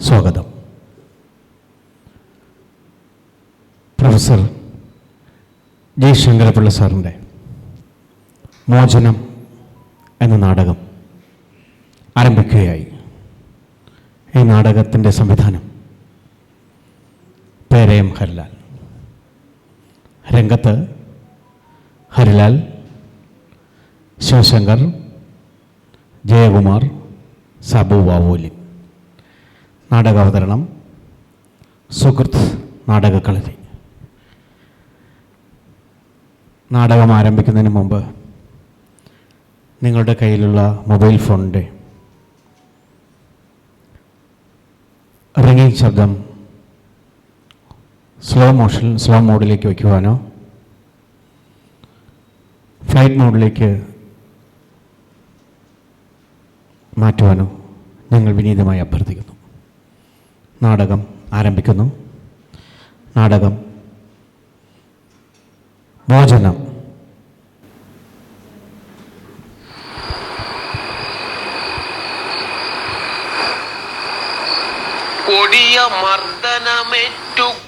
സ്വാഗതം. Professor G. Sankara Pillai സാറിന്റെ മോചനം എന്ന നാടകം ആരംഭിക്കുകയായി. ഈ നാടകത്തിന്റെ സംവിധാനം പേരയം ഹരിലാൽ. രംഗത്ത് ഹരിലാൽ ശിവശങ്കർ ജയകുമാർ സാബു വാവോലി. നാടകാവതരണം സുഹൃത്ത് നാടകക്കളരി നാടകം ആരംഭിക്കുന്നതിന് മുമ്പ് നിങ്ങളുടെ കയ്യിലുള്ള മൊബൈൽ ഫോണിന്റെ റിങ്ങിങ് ശബ്ദം സ്ലോ മോഷൻ സ്ലോ മോഡിലേക്ക് വയ്ക്കുവാനോ ഫ്ലൈറ്റ് മോഡിലേക്ക് മാറ്റുവാനോ ഞങ്ങൾ വിനീതമായി അഭ്യർത്ഥിക്കുന്നു. നാടകം ആരംഭിക്കുന്നു. നാടകം. മോചനം. കൊടിയ മർദ്ദനമേറ്റു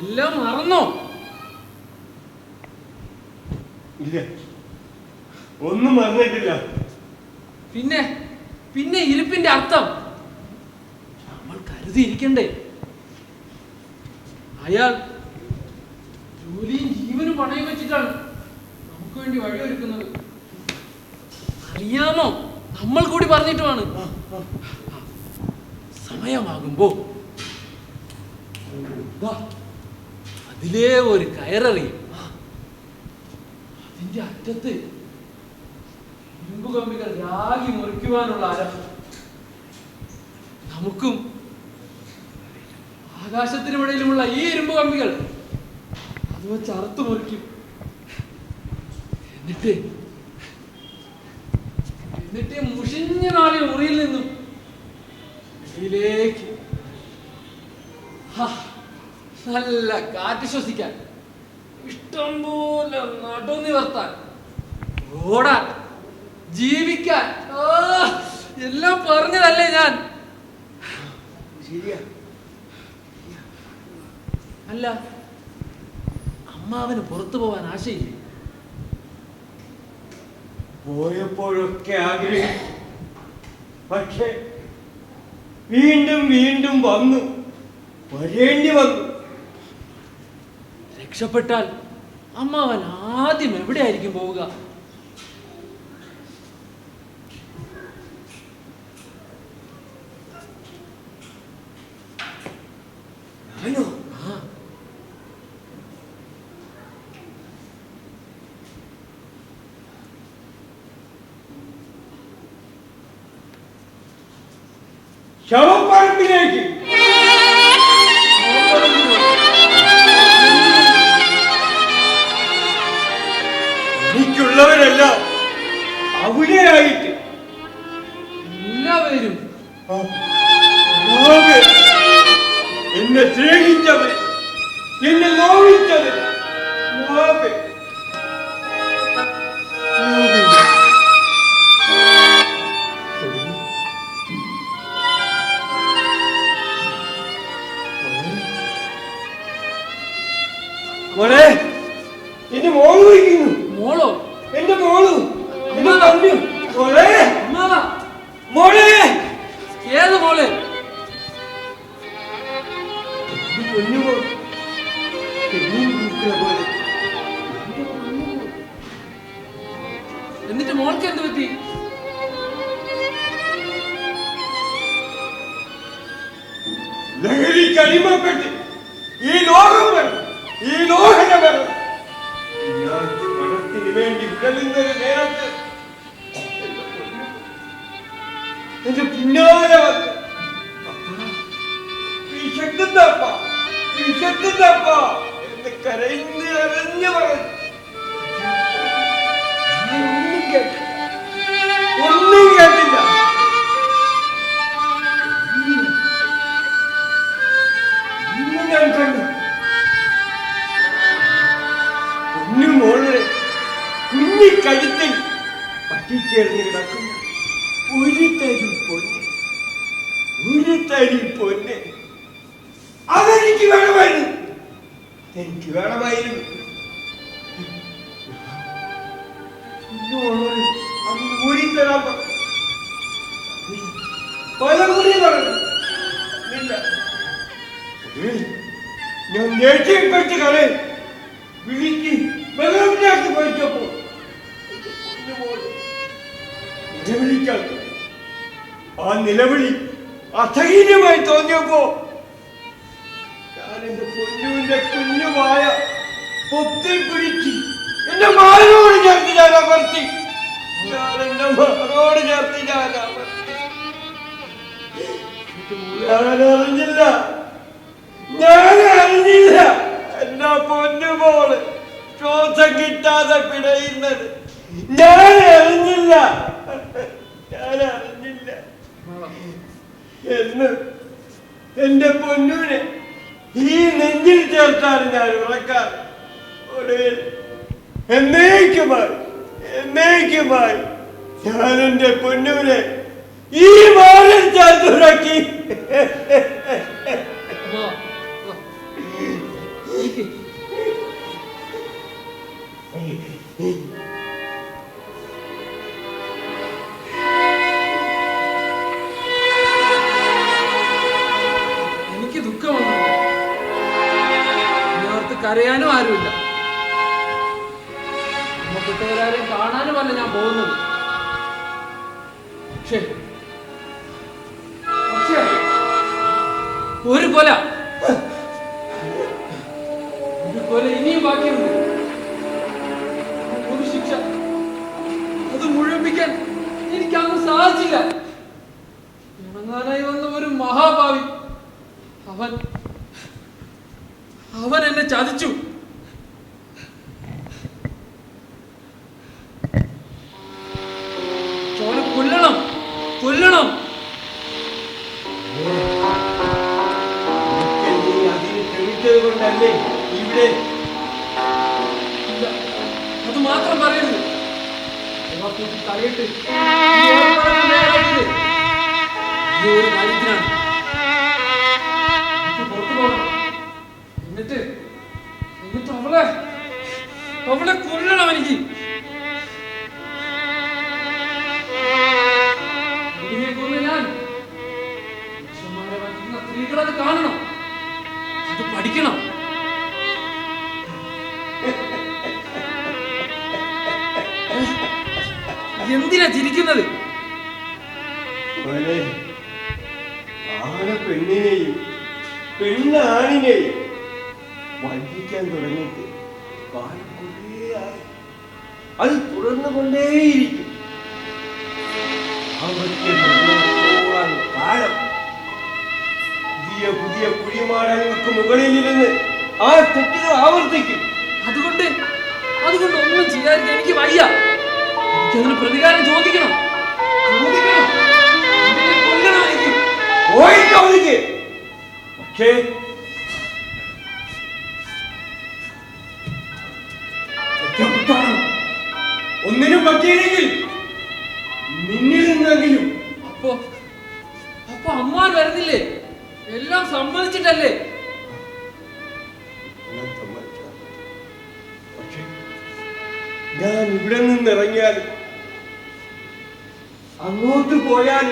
എല്ലാം മറന്നോ? ഇല്ല. ഒന്നും മറന്നിട്ടില്ല. പിന്നെ? പിന്നെ ഇരിപ്പിന്റെ അർത്ഥം? നമ്മൾ കരുതിയിരിക്കണ്ടേ. അയാൾ ജോലിയും ജീവനും പണയം വെച്ചിട്ടാണ് നമുക്ക് വേണ്ടി വഴിയൊരുക്കുന്നത്. അറിയാമോ? നമ്മൾ കൂടി പറഞ്ഞിട്ടുമാണ്. സമയമാകുമ്പോ. അതിലേ ഒരു കയററിയും. അതിന്റെ അറ്റത്ത് ഇരുമ്പ് രാഗി മുറിക്കുവാനുള്ള അരം. നമുക്കും ആകാശത്തിനുമിടയിലുമുള്ള ഈ ഇരുമ്പ് കമ്പികൾ അത് വെച്ച് മുറിക്കും. എന്നിട്ട് എന്നിട്ട് മുഷിഞ്ഞ നാളിൽ മുറിയിൽ നിന്നും ഇതിലേക്ക് ഹാ, നല്ല കാറ്റ് ശ്വസിക്കാൻ. ഇഷ്ടം പോലെ നടു വർത്താൻ ഓടാൻ. ജീവിക്കാൻ. എല്ലാം പറഞ്ഞതല്ലേ ഞാൻ? അല്ല അമ്മാവന് പുറത്തു പോവാൻ ആശയില്ലേ? പോയപ്പോഴൊക്കെ ആഗ്രഹിച്ചു പക്ഷെ വീണ്ടും വീണ്ടും വന്നു. വരേണ്ടി വന്നു. രക്ഷപ്പെട്ടാൽ അമ്മാവൻ ആദ്യം എവിടെയായിരിക്കും പോവുക? ശവപ്പറമ്പിലേക്ക് പുലയായിട്ട്. എല്ലാവരും എന്നെ സ്നേഹിച്ചവൻ എന്നെ നോവിച്ചവൻ. മോളെ എന്റെ മോൾ വിളിക്കുന്നു. മോളോ? എന്റെ മോൾ. കണ്ണു മോളെ? മോളെ? ഏത് മോൾ? എന്നിട്ട് മോൾക്ക് എന്ത് പറ്റി? ലഹരിക്ക് അടിമപ്പെട്ട് ഈ ലോകം വേണം ഈ ലോകന വേണം ഞാൻ പണത്തിന് വേണ്ടി ഉഴലുന്നൊരു നേരത്ത് എന്റെ പിന്നാലെ വന്ന് അപ്പാ, വിശക്കുന്നപ്പ എന്ന് കരഞ്ഞ് കരഞ്ഞു പറഞ്ഞു ഒന്നും കേട്ടില്ല. ഒന്നും ഞാൻ കണ്ടു. കുഞ്ഞു മോളെ കുഞ്ഞിക്കഴുത്തിൽ പറ്റിച്ചേർന്ന് കിടക്കുന്ന. ഒരു തരി പൊന്ന്. ഒരു തരി പൊന്ന്. അതെനിക്ക് വേണമായിരുന്നു. എനിക്ക് വേണമായിരുന്നു. ഊരിത്തരാൻ ഞാൻ ആ നിലവിളി അസഹീനമായി തോന്നിയപ്പോ ഞാൻ എന്റെ പൊന്നുവിന്റെ കുഞ്ഞുമായ പൊത്തിൽ പിടിച്ച് എന്റെ മാനോട് ചേർത്ത് ഞാൻ അമർത്തി. ഞാൻ എന്റെ മാനോട് ചേർത്ത് ഞാൻ ഞാൻ അറിഞ്ഞില്ല. ഞാൻ അറിഞ്ഞില്ല. എന്റെ പൊന്നുമോൾ ശ്വാസം കിട്ടാതെ പിടയുന്നത്. ഞാൻ അറിഞ്ഞില്ല ഞാൻ അറിഞ്ഞില്ല എന്ന് എന്റെ പൊന്നൂനെ ഈ നെഞ്ചിൽ ചേർത്താണ് ഞാൻ ഉറക്കാറ്. ഒടുവിൽ എന്നേക്കുമായി എന്നേക്കുമായി ഞാൻ എന്റെ പൊന്നുവിനെ ഈ മാറിൽ ചേർത്തുറക്കി വാ, കരയാനും ആരുമില്ല. നമ്മപ്പെട്ടവരാരെയും കാണാനുമല്ല ഞാൻ പോകുന്നത്. പക്ഷേ എന്തിനാ ചിരിക്കുന്നത്? പെണ്ണിനെയും പെണ്ണാണിനെയും വഞ്ചിക്കാൻ തുടങ്ങിയിട്ട് അത് തുടർന്നു കൊണ്ടേയിരിക്കും അവർക്ക് കാലം. പുതിയ പുതിയ കുഴിമാടങ്ങൾക്ക് മുകളിലിരുന്ന് ആ തെറ്റുകൾ ആവർത്തിക്കും. അതുകൊണ്ട് അതുകൊണ്ട് ഒന്നും ചെയ്യാതിരിക്കാൻ എനിക്ക് വയ്യ. എനിക്ക് പ്രതികാരം ചോദിക്കണം. ചോദിക്കണം. കൊല്ലണം എനിക്ക് പക്ഷേ ഒന്നിനും പറ്റിയില്ലെങ്കിൽ നിന്നിൽ നിന്നെങ്കിലും. അപ്പോ അപ്പൊ അമ്മാൻ വരുന്നില്ലേ? എല്ലാം സമ്മതിച്ചിട്ടല്ലേ? ഞാൻ ഇവിടെ നിന്ന് അങ്ങോട്ട് പോയാൽ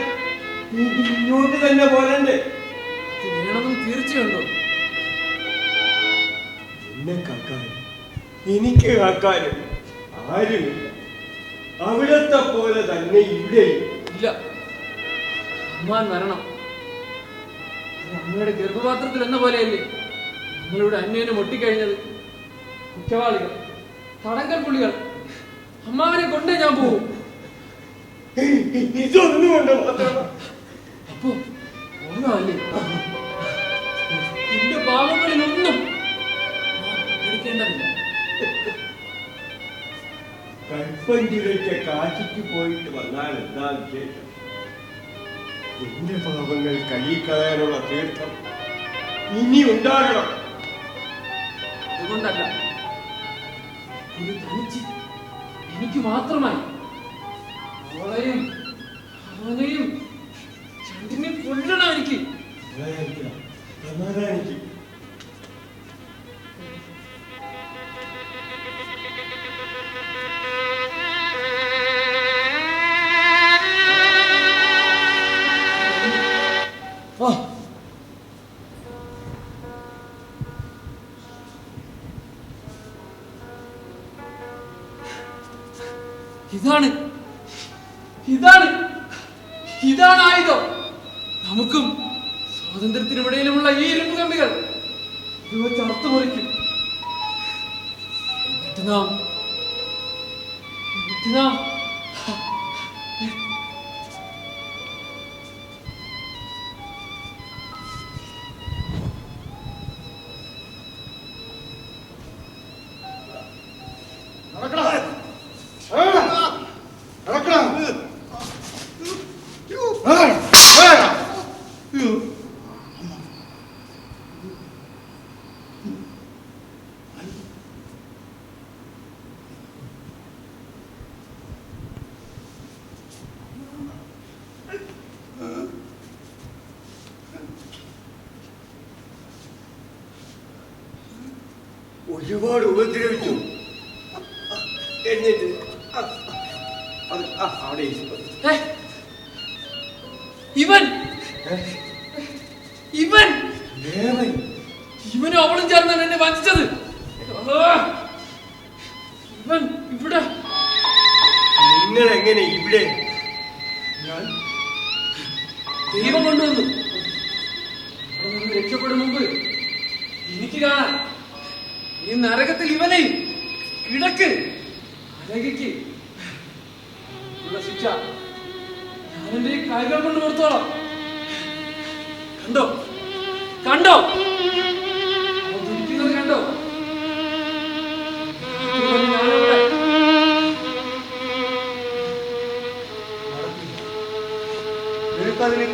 ഇങ്ങോട്ട് തന്നെ പോരണ്ടേ? വേണമെന്ന് തീർച്ചയുണ്ടോ? എന്നെ കാക്കാനും എനിക്ക് കാക്കാനും ആരുമില്ല. അവിടത്തെ പോലെ തന്നെ ഇവിടെയും ഇല്ല. അമ്മാൻ വരണം. അമ്മയുടെ ഗർഭപാത്രത്തിൽ എന്ന പോലെയല്ലേ? നമ്മളിവിടെ അന്യനെ ഒട്ടിക്കഴിഞ്ഞത് കുറ്റവാളികൾ തടങ്കൽ പുള്ളികൾ അമ്മാവനെ കൊണ്ടേ ഞാൻ പോകും ഇതൊന്നും കൊണ്ട് മാത്രമാണ് അപ്പോ ഓർമ്മല്ലേ എന്റെ പാവങ്ങളിലൊന്നും എടുക്കേണ്ടതില്ല. കൽപ്പഞ്ചിലേക്ക് കാശിക്ക് പോയിട്ട് വന്നാൽ എന്താ വിശേഷം? എന്റെ പാപങ്ങൾ കഴുകിക്കളയാനുള്ള തീർത്ഥം ഇനി ഉണ്ടാകണം. അതുകൊണ്ടല്ല ഇത് തനിച്ച് എനിക്ക് മാത്രമായി അവളെയും അവനെയും രണ്ടിനെ കൊല്ലണം ഉപദ്രവിച്ചു. ആ, അവിടെ ഇവൻ? ഇവൻ? ഇവനും അവളും ചേർന്നാണ് എന്നെ വഞ്ചിച്ചത്. ഇവൻ ഇവിടെ? നിങ്ങൾ എങ്ങനെ ഇവിടെ? ഞാൻ ദൈവം കൊണ്ടുവന്നു. രക്ഷപ്പെടും മുമ്പ്. എനിക്ക് കാണാൻ ഈ നരകത്തിൽ ഇവനെ കിടക്ക് അരകയ്ക്ക് ശിക്ഷ ഞാനെന്റെ ഈ കൈകൾ കൊണ്ട് നിർത്തോളാം കണ്ടോ? കണ്ടോ? അവൻ കണ്ടോ?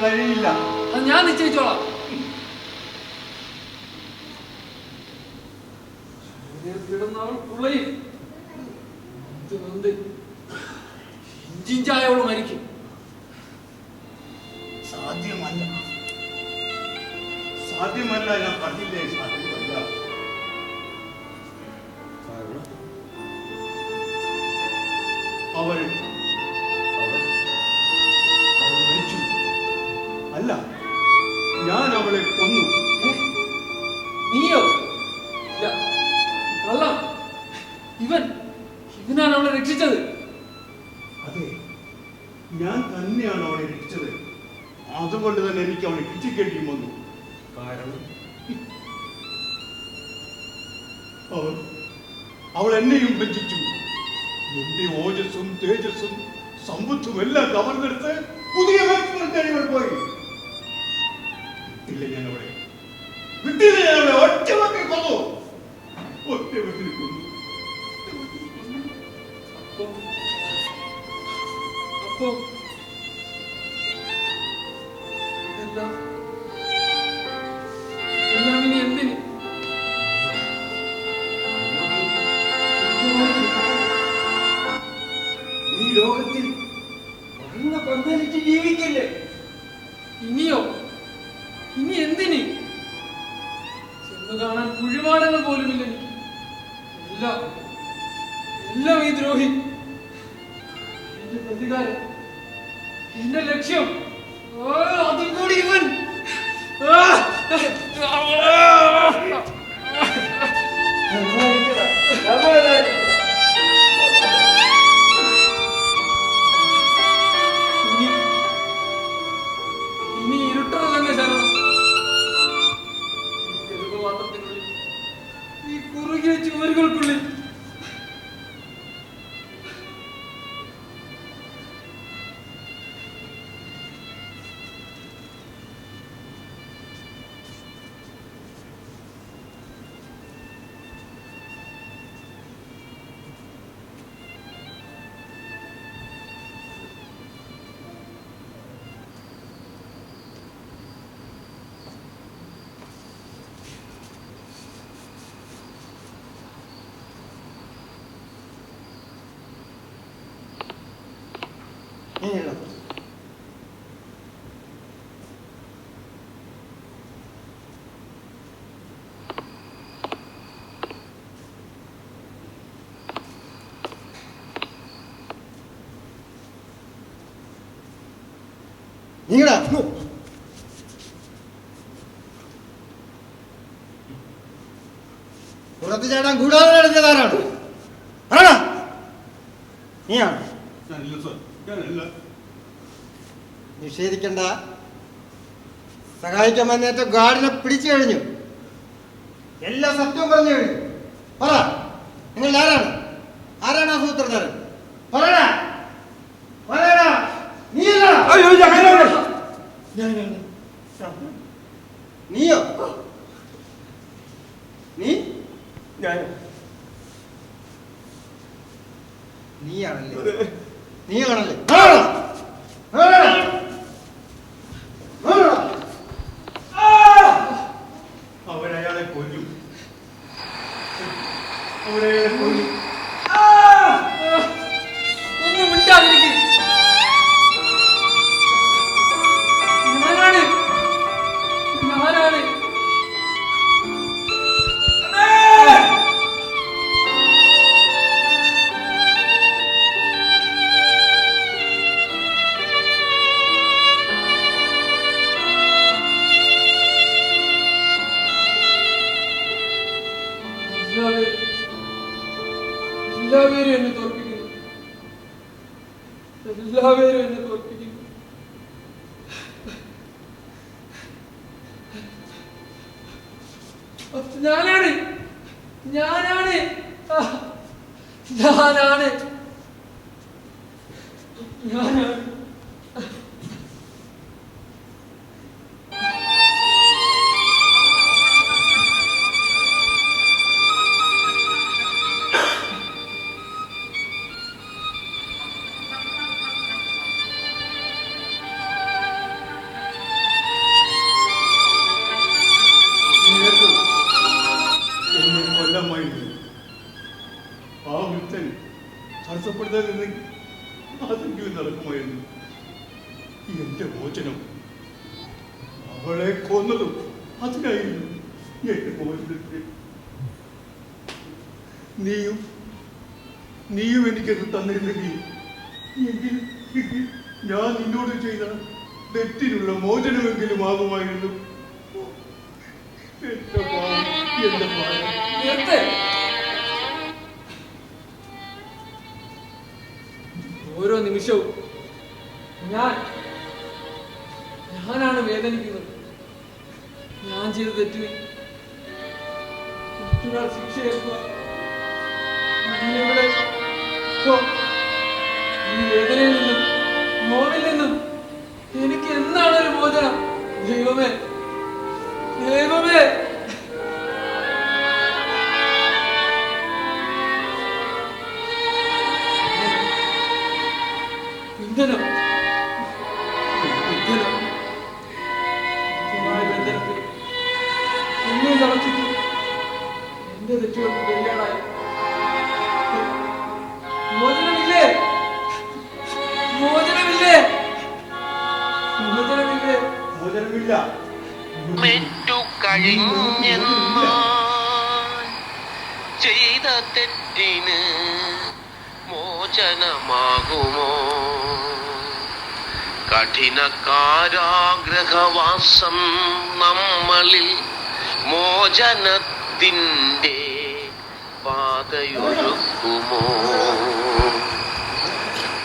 കഴിയില്ല. അത് ഞാൻ നിശ്ചയിച്ചോളാം. കിടന്ന് പുള്ളയിൽ. പുള്ളയും ഇത് വെന്ത് ഇഞ്ചിഞ്ചായവൾ മരിക്കും. അതെ. ഞാൻ തന്നെയാണ് അവനെ രക്ഷിച്ചത്. അതുകൊണ്ട് തന്നെ എനിക്ക് അവളെ രക്ഷിക്കേണ്ടി വന്നു. കാരണം? അവൻ അവൾ എന്നെയും ഭജിച്ചു എന്റെ ഓജസ്സും തേജസ്സും സമ്പത്തും എല്ലാം കവർന്നെടുത്ത് പുതിയ പോയി. വിട്ടില്ല ഞാൻ അവിടെ വിട്ടില്ല ഞാൻ അവളെ ഒറ്റ വെക്കിൽ കൊന്നു. ഒറ്റ കൊന്നു. അപ്പോ എല്ലാം എല്ലാം ഇനി എന്തിന് ഈ ലോകത്തിൽ നീങ്ങടാ പുറത്ത് ചാടാൻ കൂടാതെ നടത്തിയതാരാണ് പറയടാ നീയാണ്? നിഷേധിക്കണ്ട. സഹായിക്കാൻ വന്നേറ്റ ഗാർഡിനെ പിടിച്ചു കഴിഞ്ഞു. എല്ലാ സത്യവും പറഞ്ഞു കഴിഞ്ഞു. പറ. നിങ്ങൾ ആരാണ് ആരാണ് ആ സൂത്രധാരൻ പറയടാ പറയടാ നീയല്ല അയ്യോ, ഞാനാണ്. ഞാനാണ് നീയോ നീ ഞാൻ നീയാണല്ലേ? നീയാണല്ലേ? എല്ലാവരും എല്ലാവരും എന്നെ തോൽപ്പിക്കുന്നു. എല്ലാവരും എന്നെ തോൽപ്പിക്കുന്നു. ഞാനാണ്. ഞാനാണ്. ഞാനാണ്. ഞാനാണ്. നിന്നെങ്കിൽ അതെങ്കിലും നടക്കുമായിരുന്നു. എന്റെ മോചനം. അവളെ കൊന്നതും അതിനായിരുന്നു എന്റെ മോചനത്തിന് നീയും നീയും എനിക്കത് തന്നിരുന്നെങ്കിൽ എങ്കിൽ ഞാൻ നിന്നോട് ചെയ്ത തെറ്റിനുള്ള മോചനമെങ്കിലും ആകുമായിരുന്നു. എന്റെ എന്റെ. ഞാനാണ് വേദനിക്കുന്നത്. ഞാൻ ചെയ്ത നിന്നും എനിക്ക് എന്താണ് ഒരു മോചനം? ദൈവമേ ദൈവമേ. ബന്ധനം കഴിഞ്ഞെന്നാൽ ചെയ്ത തെറ്റിന് മോചനമാകുമോ? കഠിന നമ്മളിൽ മോചനത്തിന്റെ പാതയൊരുക്കുമോ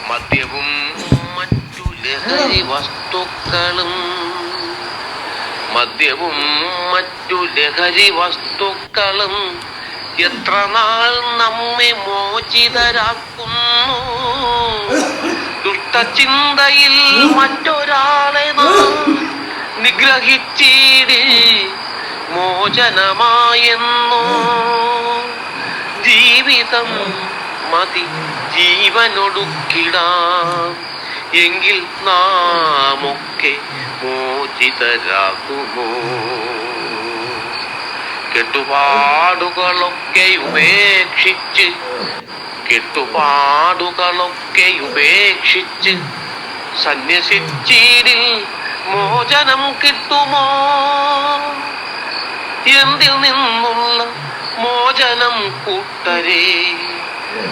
മദ്യവും മറ്റു ലഹരി വസ്തുക്കളും മദ്യവും മറ്റു ലഹരി വസ്തുക്കളും എത്ര നാൾ നമ്മെ മോചിതരാക്കുന്നു? ദുഷ്ടചിന്തയിൽ മറ്റൊരാളെ നാം നിഗ്രഹിച്ചിടി മോചനമായെന്നോ? ജീവിതം മതി ജീവനൊടുക്കിടാം. എങ്കിൽ നാമൊക്കെ മോചിതരാകുമോ? കെട്ടുപാടുകളൊക്കെ ഉപേക്ഷിച്ച് കെട്ടുപാടുകളൊക്കെ ഉപേക്ഷിച്ച് സന്യസിച്ചീരിൽ മോചനം കിട്ടുമോ? എന്തിൽ നിന്നുള്ള മോചനം കൂട്ടരേ?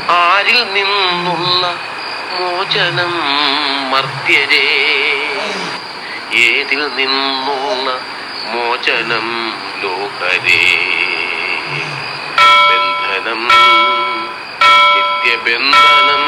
ആരിൽ നിന്നുള്ള മോചനം മർത്യരേ. ഏതിൽ നിന്നുള്ള മോചനം ലോകരേ? ബന്ധനം നിത്യബന്ധനം